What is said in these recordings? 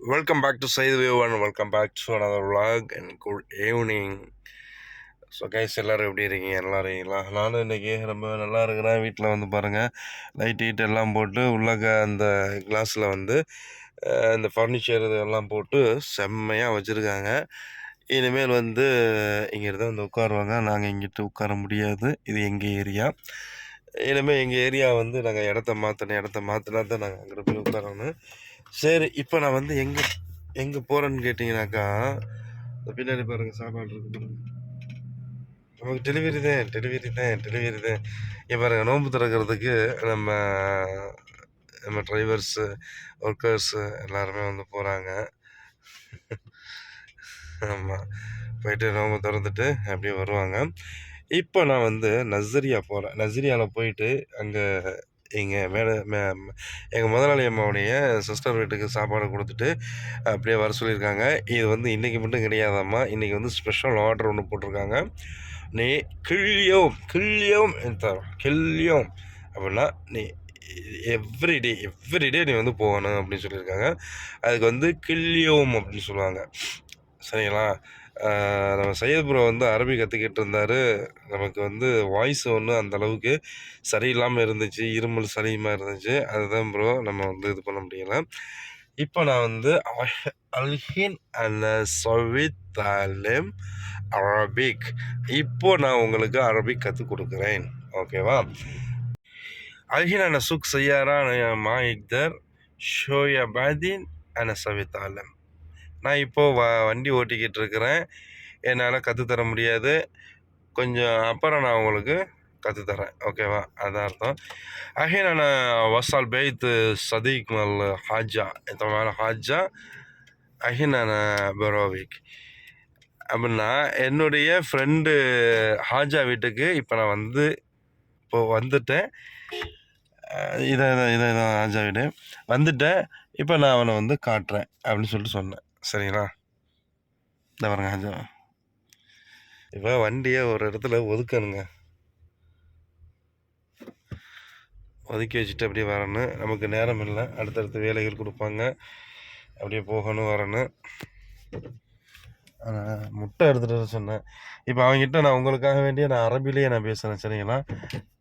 Welcome back to சைது view and welcome back to another another and good evening so guys எல்லோரும் எப்படி இருக்கீங்க? நல்லா இருக்கீங்களா? நானும் இன்றைக்கி ரொம்ப நல்லா இருக்கிறேன். வீட்டில் வந்து பாருங்கள் லைட் ஹீட் எல்லாம் போட்டு உள்ளக அந்த கிளாஸில் வந்து அந்த இந்த ஃபர்னிச்சர் இதெல்லாம் போட்டு செம்மையாக வச்சுருக்காங்க. இனிமேல் வந்து இங்கிட்டு வந்து உட்காருவாங்க. நாங்கள் இங்கிட்டு உட்கார முடியாது. இது எங்கள் ஏரியா இனிமேல் எங்கள் ஏரியா வந்து நாங்கள் இடத்த மாற்றணும் இடத்த மாற்றினா தான் நாங்கள் அங்கே போய் உட்காரணும் சரி இப்போ நான் வந்து எங்கே எங்கே போகிறேன்னு கேட்டிங்கனாக்கா இந்த பின்னாடி பாருங்கள் சாப்பாடு இருக்கு பாருங்கள் நமக்கு டெலிவரி தான் டெலிவரி தான் டெலிவரி தான். இப்போ பாருங்கள் நோன்பு திறக்கிறதுக்கு நம்ம நம்ம டிரைவர்ஸு ஒர்க்கர்ஸு எல்லாருமே வந்து போகிறாங்க ஆமாம் போயிட்டு நோம்பு திறந்துட்டு அப்படியே வருவாங்க. இப்போ நான் வந்து நஸ்ரியா போகிறேன் நஸ்ரியாவில் போயிட்டு அங்கே எங்கள் மேலே மே எங்கள் முதலாளி அம்மாவுடைய சிஸ்டர் வீட்டுக்கு சாப்பாடு கொடுத்துட்டு அப்படியே வர சொல்லியிருக்காங்க. இது வந்து இன்றைக்கி மட்டும் கிடையாதாம்மா. இன்றைக்கி வந்து ஸ்பெஷல் ஆர்டர் ஒன்று போட்டிருக்காங்க. நீ கிள்ளியோம் கிள்ளியோம் தரோம். கிள்ளியோம் அப்படின்னா நீ எவ்ரிடே எவ்ரிடே நீ வந்து போகணும் அப்படின்னு சொல்லியிருக்காங்க. அதுக்கு வந்து கிள்ளியோம் அப்படின்னு சொல்லுவாங்க. சரிங்களா? நம்ம சையத் ப்ரோ வந்து அரபி கற்றுக்கிட்டு இருந்தார். நமக்கு வந்து வாய்ஸ் ஒன்று அந்தளவுக்கு சரியில்லாமல் இருந்துச்சு. இருமல் சளியமாக இருந்துச்சு. அதுதான் ப்ரோ நம்ம வந்து இது பண்ண முடியலை. இப்போ நான் வந்து அல்ஹின் அல சவித் தாலிம் அரபிக். இப்போ நான் உங்களுக்கு அரபிக் கற்றுக் கொடுக்குறேன். ஓகேவா? அல்ஹின் அன சுக் செய்யாரா மா இக்தர் ஷோயபாதீன் அன சவித் ஆலம் நான் இப்போது வ வண்டி ஓட்டிக்கிட்டு இருக்கிறேன் என்னால் கற்றுத்தர முடியாது. கொஞ்சம் அப்புறம் நான் உங்களுக்கு கற்றுத்தரேன் ஓகேவா அதான் அர்த்தம். ஆகே நான் வசால் பெய்த் சதீக் மல் ஹாஜா. தமான ஹாஜா. ஆகே நான் பெரோவிக். அப்படின்னா என்னுடைய ஃப்ரெண்டு ஹாஜா வீட்டுக்கு இப்போ நான் வந்து இப்போ வந்துட்டேன். இதை இதை இதை இதை ஹாஜா வீடு. வந்துட்டேன். இப்போ நான் அவனை வந்து காட்டுறேன் அப்படின்னு சொல்லிட்டு சொன்னேன். சரிங்களா? இந்த பாருங்க ஹாஜா இப்போ வண்டியை ஒரு இடத்துல ஒதுக்கணுங்க. ஒதுக்கி வச்சுட்டு அப்படியே வரணும். நமக்கு நேரம் இல்லை. அடுத்தடுத்த வேலைகள் கொடுப்பாங்க. அப்படியே போகணும் வரணும். முட்டை எடுத்துகிட்டு வர சொன்னேன். இப்போ அவன்கிட்ட நான் உங்களுக்காக வேண்டிய நான் அரபிலேயே நான் பேசுகிறேன் சரிங்களா?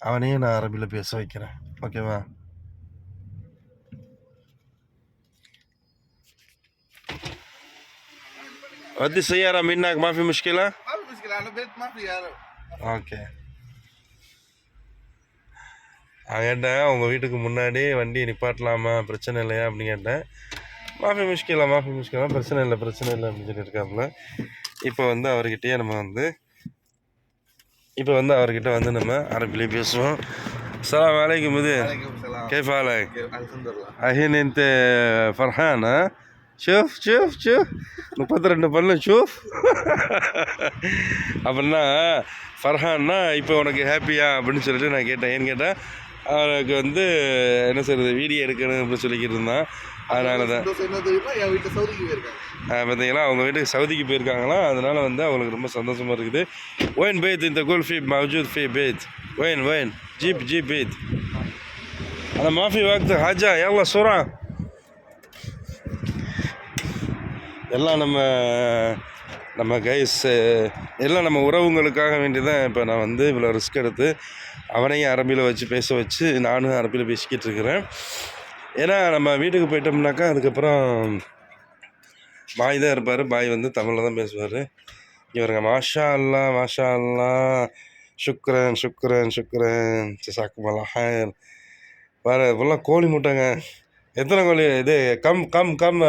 அவனையும் நான் அரபியில் பேச வைக்கிறேன். ஓகேவா? ودي السيارة منك ما في مشكلة؟ ما في مشكلة أنا بيت ما في يا رب ஓகே அவன் கேட்டேன் உங்கள் வீட்டுக்கு முன்னாடி வண்டி நிப்பாட்டலாமா பிரச்சனை இல்லையா அப்படின்னு கேட்டேன் மாஃபி முஷ்கிலா மாஃபி முஷ்கிலா பிரச்சனை இல்லை பிரச்சனை இல்லை அப்படின்னு சொல்லியிருக்காப்புல இப்போ வந்து அவர்கிட்டயே நம்ம வந்து இப்போ வந்து அவர்கிட்ட வந்து நம்ம அரபிலே பேசுவோம் السلام عليكم مدير عليكم السلام كيف ஷூஃப் சூஃப் ஷூஃப். முப்பத்தி ரெண்டு பல்லு சூஃப் அப்படின்னா ஃபர்ஹான்னா இப்போ உனக்கு ஹாப்பியா அப்படின்னு சொல்லிட்டு நான் கேட்டேன். ஏன்னு கேட்டால் அவனுக்கு வந்து என்ன சொல்கிறது வீடியோ எடுக்கணும் அப்படின்னு சொல்லிக்கிட்டு இருந்தான். அதனால தான். பார்த்தீங்களா அவங்க வீட்டுக்கு சவுதிக்கு போயிருக்காங்களா? அதனால் வந்து அவங்களுக்கு ரொம்ப சந்தோஷமாக இருக்குது. ஓயின் பேத் இந்த கோல் ஃபீ மவ்ஜூத் ஃபீ பேத் ஓயின் ஓயின் ஜீப் ஜீப் பேத் அந்த மாஃபி வாக்து ஹாஜா எவ்வளோ சுரா? எல்லாம் நம்ம நம்ம கைஸு எல்லாம் நம்ம உறவுங்களுக்காக வேண்டி தான் இப்போ நான் வந்து இவ்வளோ ரிஸ்க் எடுத்து அவனையும் அரபியில் வச்சு பேச வச்சு நானும் அரபியில் பேசிக்கிட்டு இருக்கிறேன். ஏன்னா நம்ம வீட்டுக்கு போயிட்டோம்னாக்கா அதுக்கப்புறம் பாய் தான் இருப்பார். பாய் வந்து தமிழில் தான் பேசுவார். இவருங்க மாஷா அல்லா மாஷா அல்லா சுக்ரன் சுக்ரன் சுக்ரன். ஜசாக்குமல்லா ஹயர் வேறு இப்போல்லாம் கோழி முட்டைங்க. எத்தனை கோழி இது கம் கம் கம்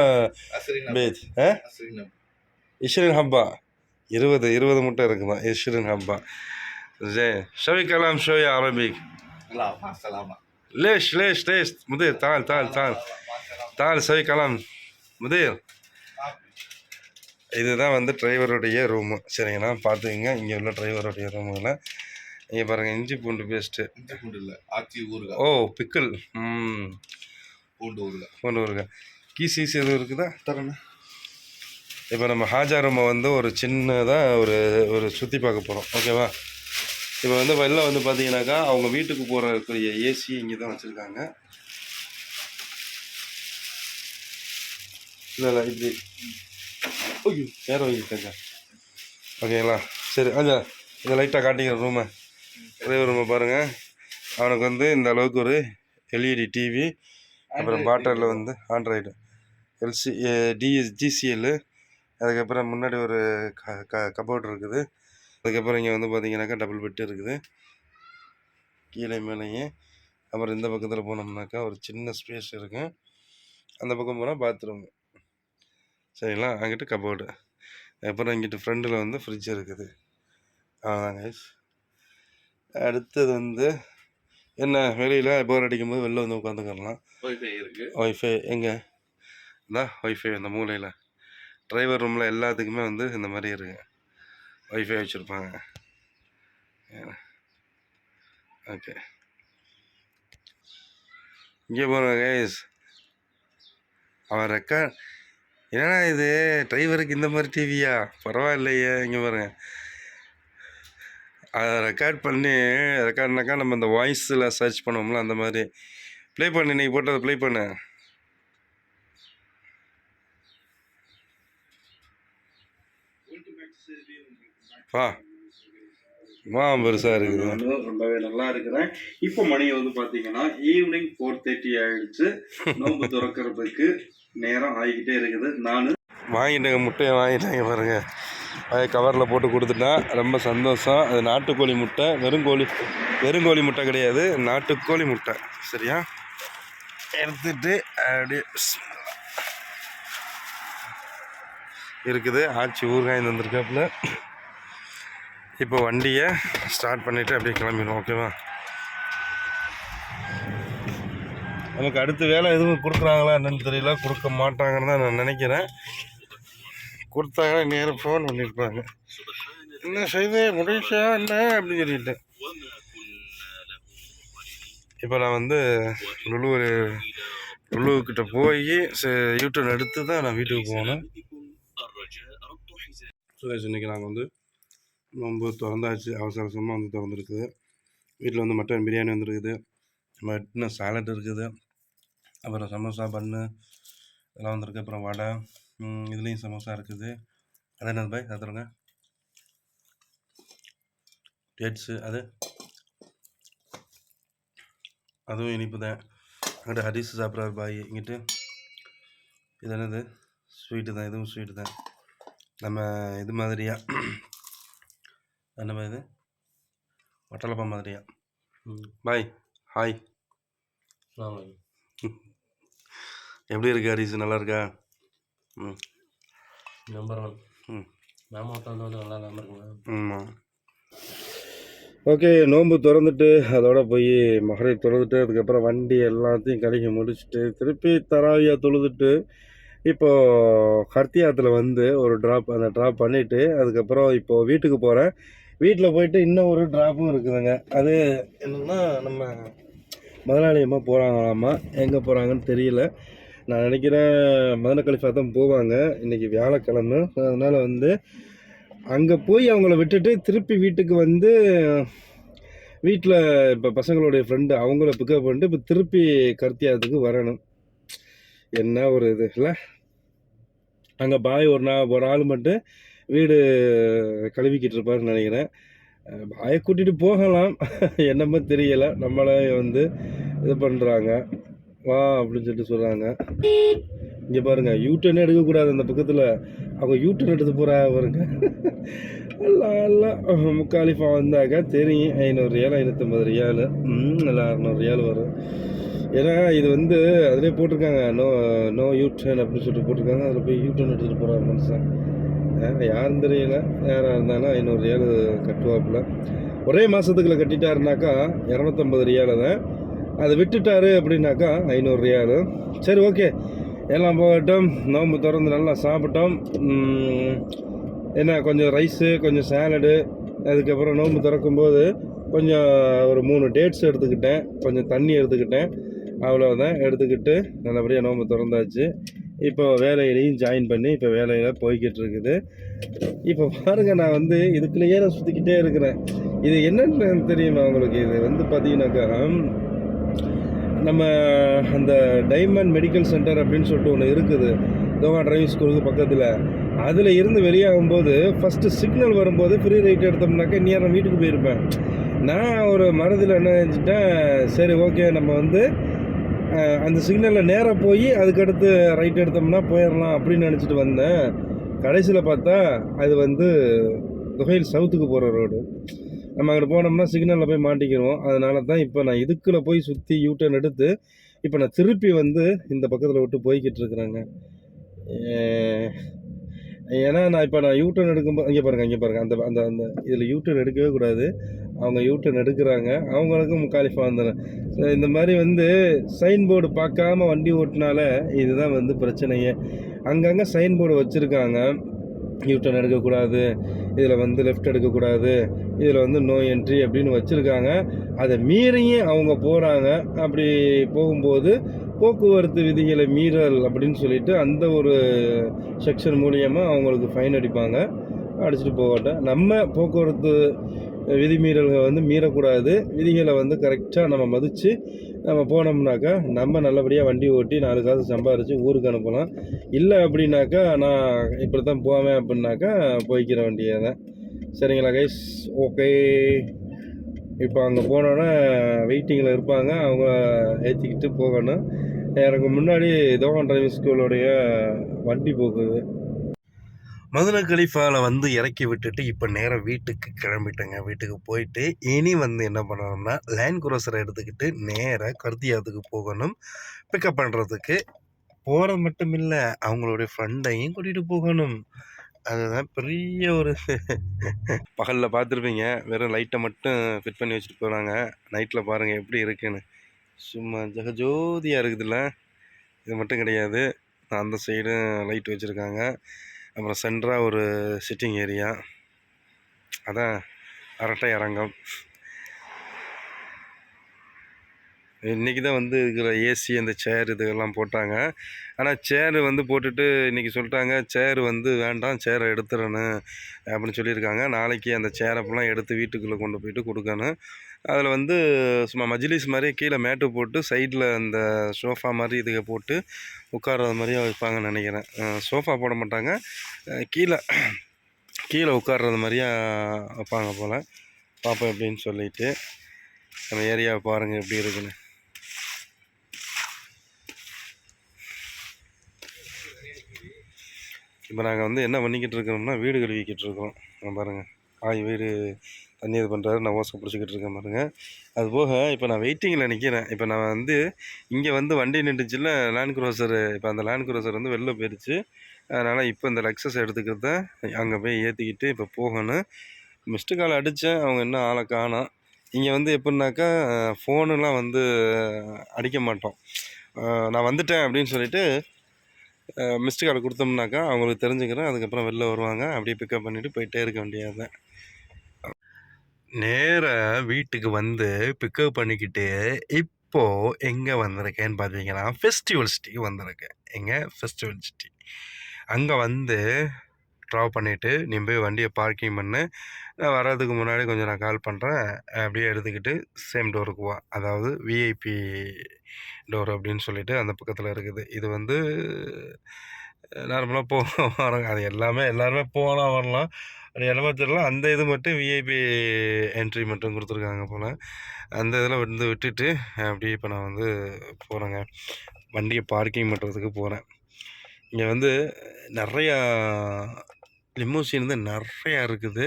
அசரினா பேத் ஆ அசரினா இஷ்ரின் ஹப்பா இருபது இருபது முட்டை இருக்குமா இஷ்ரின் ஹப்பா زين شوي كلام شوية عربي لا مع السلامة ليش ليش ليش مدير تعال تعال تعال مع السلامة تعال سوي كلام مدير இதுதான் வந்து டிரைவருடைய ரூமு சரிங்களா பார்த்துக்கங்க இங்கே உள்ள டிரைவருடைய ரூமுல இங்கே பாருங்கள் இஞ்சி பூண்டு பேஸ்ட்டு இந்த பூண்டு இல்லை ஆச்சி ஊறுகாய் ஓ பிக்கிள் ம் பூண்டு வருங்க எதுவும் இருக்குதா? தரேண்ணா. இப்போ நம்ம ஹாஜா ரூமை வந்து ஒரு சின்னதாக ஒரு ஒரு சுற்றி பார்க்க போகிறோம் ஓகேவா இப்போ வந்து வெளில வந்து பார்த்தீங்கன்னாக்கா அவங்க வீட்டுக்கு போகிறக்கூடிய ஏசி இங்கே தான் வச்சுருக்காங்க. இல்லை இல்லை இப்படி. ஓகே வேற வைங்க ஓகேங்களா சரி அஞ்சா இந்த லைட்டாக காட்டிக்கிற ரூமை டிரைவர் ரூமை பாருங்கள் அவனுக்கு வந்து இந்த அளவுக்கு ஒரு எல்இடி டிவி அப்புறம் பாட்டரில் வந்து ஆண்ட்ராய்டு எல்சி டிஎஸ் ஜிசிஎல் அதுக்கப்புறம் முன்னாடி ஒரு க க கபோர்ட் இருக்குது. அதுக்கப்புறம் இங்கே வந்து பார்த்தீங்கன்னாக்கா டபுள் பெட்டு இருக்குது. கீழே மேலேயும் அப்புறம் இந்த பக்கத்தில் போனோம்னாக்கா ஒரு சின்ன ஸ்பேஸ் இருக்கு. அந்த பக்கம் போனால் பாத்ரூம் சரிங்களா? அங்கிட்டு கபோர்டு அப்புறம் இங்கிட்டு ஃப்ரண்டில் வந்து ஃப்ரிட்ஜ் இருக்குது. அவ்வளோதான் கைஸ் அடுத்தது வந்து என்ன வெளியில் போர் அடிக்கும்போது வெளில வந்து உட்காந்துக்கலாம் ஒய்ஃபை இருக்கு. ஒய்ஃபை எங்கே? இந்த ஒய்ஃபை அந்த மூலையில். டிரைவர் ரூமில் எல்லாத்துக்குமே வந்து இந்த மாதிரி இருக்கு. ஒய்ஃபை வச்சுருப்பாங்க. ஓகே இங்கே போகிறோம் கைஸ் அவன் ரெக்கார்ட் என்னடா இது? டிரைவருக்கு இந்த மாதிரி டிவியா பரவாயில்லையே இங்கே பாருங்க. அதை ரெக்கார்ட் பண்ணி ரெக்கார்ட்னாக்கா நம்ம இந்த வாய்ஸில் சர்ச் பண்ணுவோம்ல அந்த மாதிரி. ப்ளே பண்ணு இன்னைக்கு போட்டதை ப்ளே பண்ணு. வா. வா பெருசாக இருக்குது. ரொம்பவே நல்லா இருக்கிறேன். இப்போ மணி வந்து பாத்தீங்கன்னா ஈவினிங் ஃபோர் தேர்ட்டி ஆயிடுச்சு. நோம்பு திறக்கிறதுக்கு நேரம் ஆகிக்கிட்டே இருக்குது. நானு வாங்கிட்டாங்க முட்டையை வாங்கிட்டாங்க பாருங்க. அதை கவரில் போட்டு கொடுத்துட்டா ரொம்ப சந்தோஷம். அது நாட்டுக்கோழி முட்டை வெறும் கோழி வெறும் கோழி முட்டை கிடையாது. நாட்டுக்கோழி முட்டை. சரியா? எடுத்துட்டு அப்படியே இருக்குது. ஆச்சி ஊறுகாய் வந்திருக்காப்புல. இப்போ வண்டியை ஸ்டார்ட் பண்ணிவிட்டு அப்படியே கிளம்பிடுவோம் ஓகேவா நமக்கு அடுத்த வேலை எதுவும் கொடுக்குறாங்களா என்னென்னு தெரியல. கொடுக்க மாட்டாங்கன்னு தான் நான் நினைக்கிறேன். கொடுத்தாங்கன்னா நேரம் ஃபோன் பண்ணியிருப்பாங்க என்ன செய்து? முடிச்சா என்ன அப்படின்னு சொல்லிட்டு. இப்போ நான் வந்து லுலு லுலுக்கிட்ட போய் யூடியூப் எடுத்து தான் நான் வீட்டுக்கு போனேன். சுரேஷ் இன்னைக்கு நாங்கள் வந்து ரொம்ப திறந்தாச்சு. அவசர அவசரமாக வந்து திறந்துருக்குது. வீட்டில் வந்து மட்டன் பிரியாணி வந்துருக்குது. மட்டன் சாலட் இருக்குது. அப்புறம் சமோசா பன்னு இதெல்லாம் வந்திருக்கு. அப்புறம் வடை. இதுலேயும் சமோசா இருக்குது. அது என்னது பாய் அது தருங்க. டேட்ஸு அது. அதுவும் இனிப்பு தான். அங்கிட்ட ஹரிஸ் சாப்பிட்றாரு பாய் இங்கிட்டு. இது என்னது? ஸ்வீட்டு தான் இதுவும் ஸ்வீட்டு தான். நம்ம இது மாதிரியா? என்ன இது? வட்டலப்பா மாதிரியா? பாய் ஹாய் எப்படி இருக்கு ஹரிஸ்? நல்லா இருக்கா? ம். Number one. ம். நாம வந்து நல்லா இல்லாமல் இருக்குங்களா ஆமாம் ஓகே நோன்பு திறந்துட்டு அதோட போய் மகரை திறந்துட்டு அதுக்கப்புறம் வண்டி எல்லாத்தையும் கழுகி முடிச்சுட்டு திருப்பி தராவியா தொழுதுட்டு இப்போ கர்த்தியாத்தில் வந்து ஒரு ட்ராப் அந்த ட்ராப் பண்ணிவிட்டு அதுக்கப்புறம் இப்போ வீட்டுக்கு போகிறேன் வீட்டில் போயிட்டு இன்னும் ஒரு ட்ராப்பும் இருக்குதுங்க. அது என்னென்னா நம்ம முதலாளி அம்மா போகிறாங்களாமா எங்கே போகிறாங்கன்னு தெரியல. நான் நினைக்கிறேன் மதன கலிஃபா தான் போவாங்க. இன்றைக்கி வியாழக்கிழமை. அதனால் வந்து அங்கே போய் அவங்கள விட்டுட்டு திருப்பி வீட்டுக்கு வந்து வீட்டில் இப்போ பசங்களுடைய ஃப்ரெண்டு அவங்கள பிக்கப் பண்ணிட்டு இப்போ திருப்பி கர்த்தியாத்துக்கு வரணும். என்ன ஒரு இது இல்லை? அங்கே பாய் ஒரு நாள் ஒரு ஆள் மட்டும் வீடு கழுவிக்கிட்டு இருப்பாருன்னு நினைக்கிறேன். பாயை கூட்டிகிட்டு போகலாம். என்னமோ தெரியலை. நம்மளே வந்து இது பண்ணுறாங்க வா அப்படின்னு சொல்லிட்டு சொல்கிறாங்க இங்கே பாருங்க யூட்டர்னே எடுக்கக்கூடாது அந்த பக்கத்தில். அவங்க யூட்டர்ன் எடுத்து போகிறா பாருங்க. எல்லாம் எல்லாம். முக்காலிஃபா வந்தாக்கா தெரியும் ஐநூறு ரியால் ஐநூற்றம்பது ரியால். ம் இல்லை அறநூறு ரியால் வரும். ஏன்னா இது வந்து அதிலே போட்டிருக்காங்க. நோ நோ யூட்டர்ன் அப்படின்னு சொல்லிட்டு போட்டிருக்காங்க. அதில் போய் யூட்டர்ன் எடுத்துகிட்டு போகிறார் மனுஷன். யாரும் யாருன்னு தெரியல. யாராக இருந்தாலும் ஐநூறு ரியால் கட்டுவாப்புல. ஒரே மாதத்துக்குள்ள கட்டிட்டாருனாக்கா இரநூத்தம்பது ரியால் தான். அதை விட்டுட்டாரு அப்படின்னாக்கா ஐநூறு ரியால். சரி ஓகே. எல்லாம் போகட்டும். நோம்பு திறந்து நல்லா சாப்பிட்டோம். என்ன கொஞ்சம் ரைஸு கொஞ்சம் சேலடு. அதுக்கப்புறம் நோம்பு திறக்கும்போது கொஞ்சம் ஒரு மூணு டேட்ஸ் எடுத்துக்கிட்டேன். கொஞ்சம் தண்ணி எடுத்துக்கிட்டேன். அவ்வளோதான் எடுத்துக்கிட்டு நல்லபடியாக நோம்பு திறந்தாச்சு. இப்போ வேலையிலையும் ஜாயின் பண்ணி இப்போ வேலையில் போய்கிட்டு இருக்குது இப்போ பாருங்கள் நான் வந்து இதுக்குள்ளேயே நான் சுற்றிக்கிட்டே இருக்கிறேன். இது என்னென்னு தெரியுமா உங்களுக்கு? இது வந்து பார்த்தீங்கன்னாக்கா நம்ம அந்த டைமண்ட் மெடிக்கல் சென்டர் அப்படின்னு சொல்லிட்டு ஒன்று இருக்குது. தோவா டிரைவிங் ஸ்கூலுக்கு பக்கத்தில். அதில் இருந்து வெளியாகும்போது ஃபஸ்ட்டு சிக்னல் வரும்போது ஃப்ரீ ரைட் எடுத்தோம்னாக்கா நேரம் வீட்டுக்கு போயிருப்பேன். நான் ஒரு மனதில் என்ன நினச்சிட்டேன் சரி ஓகே நம்ம வந்து அந்த சிக்னலில் நேராக போய் அதுக்கடுத்து ரைட் எடுத்தோம்னா போயிடலாம் அப்படின்னு நினச்சிட்டு வந்தேன். கடைசியில் பார்த்தா அது வந்து துகையில் சவுத்துக்கு போகிற ரோடு நம்ம அங்கே போனோம்னா சிக்னலில் போய் மாட்டிக்கிறோம் அதனால தான் இப்போ நான் இதுக்குள்ளே போய் சுற்றி யூட்டர்ன் எடுத்து இப்போ நான் திருப்பி வந்து இந்த பக்கத்தில் விட்டு போய்கிட்டு இருக்கிறேங்க. ஏன்னா நான் இப்போ நான் யூட்டர்ன் எடுக்கும்போது இங்கே பாருங்கள் இங்கே பாருங்கள் அந்த அந்த அந்த இதில் யூட்டர்ன் எடுக்கவே கூடாது. அவங்க யூட்டர்ன் எடுக்கிறாங்க. அவங்களுக்கும் முக்காலிஃபாக வந்துடுறேன் இந்த மாதிரி வந்து சைன் போர்டு பார்க்காம வண்டி ஓட்டினால இதுதான் வந்து பிரச்சனையே. அங்கங்கே சைன் போர்டு வச்சுருக்காங்க. யூட்டர்ன் எடுக்கக்கூடாது. இதில் வந்து லெஃப்ட் எடுக்கக்கூடாது இதில் வந்து நோ என்ட்ரி அப்படின்னு வச்சுருக்காங்க. அதை மீறியும் அவங்க போகிறாங்க அப்படி போகும்போது போக்குவரத்து விதிகளை மீறல் அப்படின்னு சொல்லிட்டு அந்த ஒரு செக்ஷன் மூலியமாக அவங்களுக்கு ஃபைன் அடிப்பாங்க. அடிச்சுட்டு போகட்டும். நம்ம போக்குவரத்து விதிமீறல்களை வந்து மீறக்கூடாது. விதிகளை வந்து கரெக்டாக நம்ம மதித்து நம்ம போனோம்னாக்கா நம்ம நல்லபடியாக வண்டி ஓட்டி நாலு காசு சம்பாரித்து ஊருக்கு அனுப்பலாம். இல்லை அப்படின்னாக்கா நான் இப்படி தான் போவேன் அப்படின்னாக்கா போய்க்கிற வண்டியை தான் சரிங்களா கைஸ் ஓகே இப்போ அங்கே போனோன்னே வெயிட்டிங்கில் இருப்பாங்க. அவங்க ஏற்றிக்கிட்டு போகணும். எனக்கு முன்னாடி தோகன் டிரைவிங் ஸ்கூலோடைய வண்டி போகுது. மதுரை கலிஃபாவில் வந்து இறக்கி விட்டுட்டு இப்போ நேராக வீட்டுக்கு கிளம்பிட்டேங்க. வீட்டுக்கு போயிட்டு இனி வந்து என்ன பண்ணணும்னா லேண்ட் குரோசரை எடுத்துக்கிட்டு நேராக கருத்தியாத்துக்கு போகணும். பிக்கப் பண்ணுறதுக்கு போகிறது மட்டும் இல்லை அவங்களுடைய ஃப்ரெண்டையும் கூட்டிகிட்டு போகணும். அதுதான் பெரிய ஒரு பகலில் பார்த்துருப்பீங்க வெறும் லைட்டை மட்டும் ஃபிட் பண்ணி வச்சுட்டு போகிறாங்க நைட்டில் பாருங்கள் எப்படி இருக்குன்னு. சும்மா ஜெகஜோதியாக இருக்குதுல்ல. இது மட்டும் கிடையாது. அந்த சைடும் லைட் வச்சுருக்காங்க. அப்புறம் சென்டராக ஒரு சிட்டிங் ஏரியா அதான் அரட்டை அரங்கம். இன்றைக்கி தான் வந்து இருக்கிற ஏசி அந்த சேர் இதெல்லாம் போட்டாங்க. ஆனால் சேரு வந்து போட்டுட்டு இன்றைக்கி சொல்லிட்டாங்க சேர் வந்து வேண்டாம் சேரை எடுத்துடணும் அப்படின்னு சொல்லியிருக்காங்க. நாளைக்கு அந்த சேரை எடுத்து வீட்டுக்குள்ளே கொண்டு போயிட்டு கொடுக்கணும். அதில் வந்து சும்மா மஜ்லிஸ் மாதிரி கீழே மேட்டு போட்டு சைடில் அந்த சோஃபா மாதிரி இதுக போட்டு உட்கார்றது மாதிரியே வைப்பாங்கன்னு நினைக்கிறேன். சோஃபா போட மாட்டாங்க. கீழே கீழே உட்கார்றது மாதிரியா வைப்பாங்க போல். பார்ப்போம் எப்படின்னு சொல்லிட்டு. நம்ம ஏரியாவை பாருங்கள் எப்படி இருக்குன்னு. இப்போ நாங்கள் வந்து என்ன பண்ணிக்கிட்டு இருக்கிறோம்னா வீடு கழுவிக்கிட்டு இருக்கோம். பாருங்கள் ஆய் வீடு தண்ணி இது பண்ணுறாரு நான் ஓசை பிடிச்சிக்கிட்டு இருக்கேன் பாருங்கள் அது போக இப்போ நான் வெயிட்டிங்கில் நிற்கிறேன் இப்போ நான் வந்து இங்கே வந்து வண்டி நின்றுச்சுல லேண்ட் குரோசர் இப்போ அந்த லேண்ட் குரோசர் வந்து வெளில போயிடுச்சு அதனால் இப்போ இந்த லக்ஸஸ் எடுத்துக்கிறத அங்கே போய் ஏற்றிக்கிட்டு இப்போ போகணும். மிஸ்டு கால் அடித்தேன் அவங்க இன்னும் ஆளை காணோம். இங்கே வந்து எப்படின்னாக்கா ஃபோனுலாம் வந்து அடிக்க மாட்டோம். நான் வந்துட்டேன் அப்படின்னு சொல்லிவிட்டு மிஸ்டு கால் கொடுத்தோம்னாக்கா அவங்களுக்கு தெரிஞ்சுக்கிறேன். அதுக்கப்புறம் வெளில வருவாங்க. அப்படியே பிக்கப் பண்ணிவிட்டு போயிட்டே இருக்க வேண்டியது நேராக வீட்டுக்கு வந்து பிக்கப் பண்ணிக்கிட்டு இப்போது எங்கே வந்திருக்கேன்னு பார்த்தீங்கன்னா ஃபெஸ்டிவல் சிட்டிக்கு வந்திருக்கேன். எங்கே? ஃபெஸ்டிவல் சிட்டி அங்கே வந்து ட்ராப் பண்ணிவிட்டு நீ போய் வண்டியை பார்க்கிங் பண்ணு. நான் வர்றதுக்கு முன்னாடி கொஞ்சம் நான் கால் பண்ணுறேன் அப்படியே எடுத்துக்கிட்டு சேம் டோருக்கு வா. அதாவது விஐபி டோர் அப்படின்னு சொல்லிட்டு அந்த பக்கத்தில் இருக்குது. இது வந்து நார்மலாக போக வரோங்க அது எல்லாமே எல்லாருமே போகலாம் வரலாம் அது என்னமோ தெரியல அந்த இது மட்டும் விஐபி என்ட்ரி மட்டும் கொடுத்துருக்காங்க போல். அந்த இதில் வந்து விட்டுட்டு அப்படியே இப்போ நான் வந்து போகிறேங்க வண்டியை பார்க்கிங் பண்ணுறதுக்கு போகிறேன் இங்கே வந்து நிறையா லிமோசின் வந்து நிறையா இருக்குது.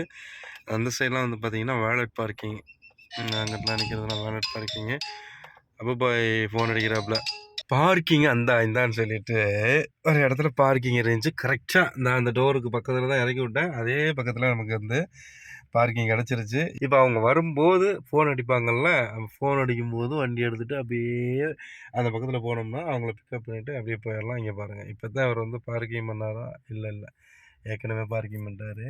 அந்த சைட்லாம் வந்து பார்த்திங்கன்னா வேலட் பார்க்கிங் அங்கிட்டலாம் நிற்கிறதுலாம் வேலட் பார்க்கிங்கு அப்போ பாய் ஃபோன் அடிக்கிறாப்புல பார்க்கிங் அந்த இந்தான்னு சொல்லிட்டு ஒரு இடத்துல பார்க்கிங் இருந்துச்சு. கரெக்டாக நான் அந்த டோருக்கு பக்கத்தில் தான் இறக்கி விட்டேன். அதே பக்கத்தில் நமக்கு வந்து பார்க்கிங் கிடச்சிருச்சு. இப்போ அவங்க வரும்போது ஃபோன் அடிப்பாங்கல்ல ஃபோன் அடிக்கும் போது வண்டி எடுத்துகிட்டு அப்படியே அந்த பக்கத்தில் போனோம்னா அவங்கள பிக்கப் பண்ணிவிட்டு அப்படியே போயிடலாம். இங்கே பாருங்கள் இப்போ தான் அவர் வந்து பார்க்கிங் பண்ணாரா? இல்லை இல்லை. ஏற்கனவே பார்க்கிங் பண்ணிட்டாரு.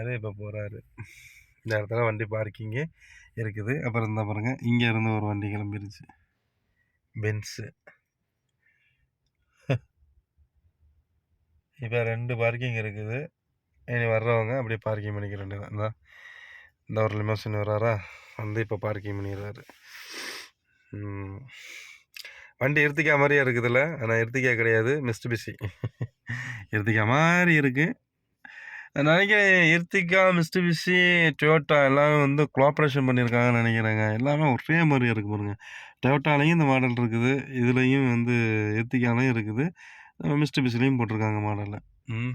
அது இப்போ போகிறாரு இந்த இடத்துல வண்டி பார்க்கிங்கு இருக்குது. அப்புறம் இருந்தால் பாருங்கள் இங்கே இருந்து ஒரு வண்டி கிளம்பிருச்சு. பென்ஸு இப்போ ரெண்டு பார்க்கிங் இருக்குது. இனி வர்றவங்க அப்படியே பார்க்கிங் பண்ணிக்க வேண்டியதான் இந்த இந்த ஒரு லிமோசின் வர்றாரா? வந்து இப்போ பார்க்கிங் பண்ணிடுறாரு வண்டி இருத்திக்கா மாதிரியே இருக்குதுல்ல? ஆனால் இருத்திக்கா கிடையாது. மிஸ்ட் பிசி இருத்திக்கா மாதிரி இருக்குது நான் நினைக்கிறேன் இர்த்திகா மிஸ்டு பிசி டொயோட்டா எல்லாமே வந்து கோஆப்ரேஷன் பண்ணியிருக்காங்கன்னு நினைக்கிறேங்க. எல்லாமே ஒரே மாதிரி இருக்குது பாருங்கள் டொயோட்டாலையும் இந்த மாடல் இருக்குது. இதுலேயும் வந்து எர்த்திகாலையும் இருக்குது. மிஸ்டர் மிஸ்டுபிஷிலையும் போட்டிருக்காங்க மாடலு ம்.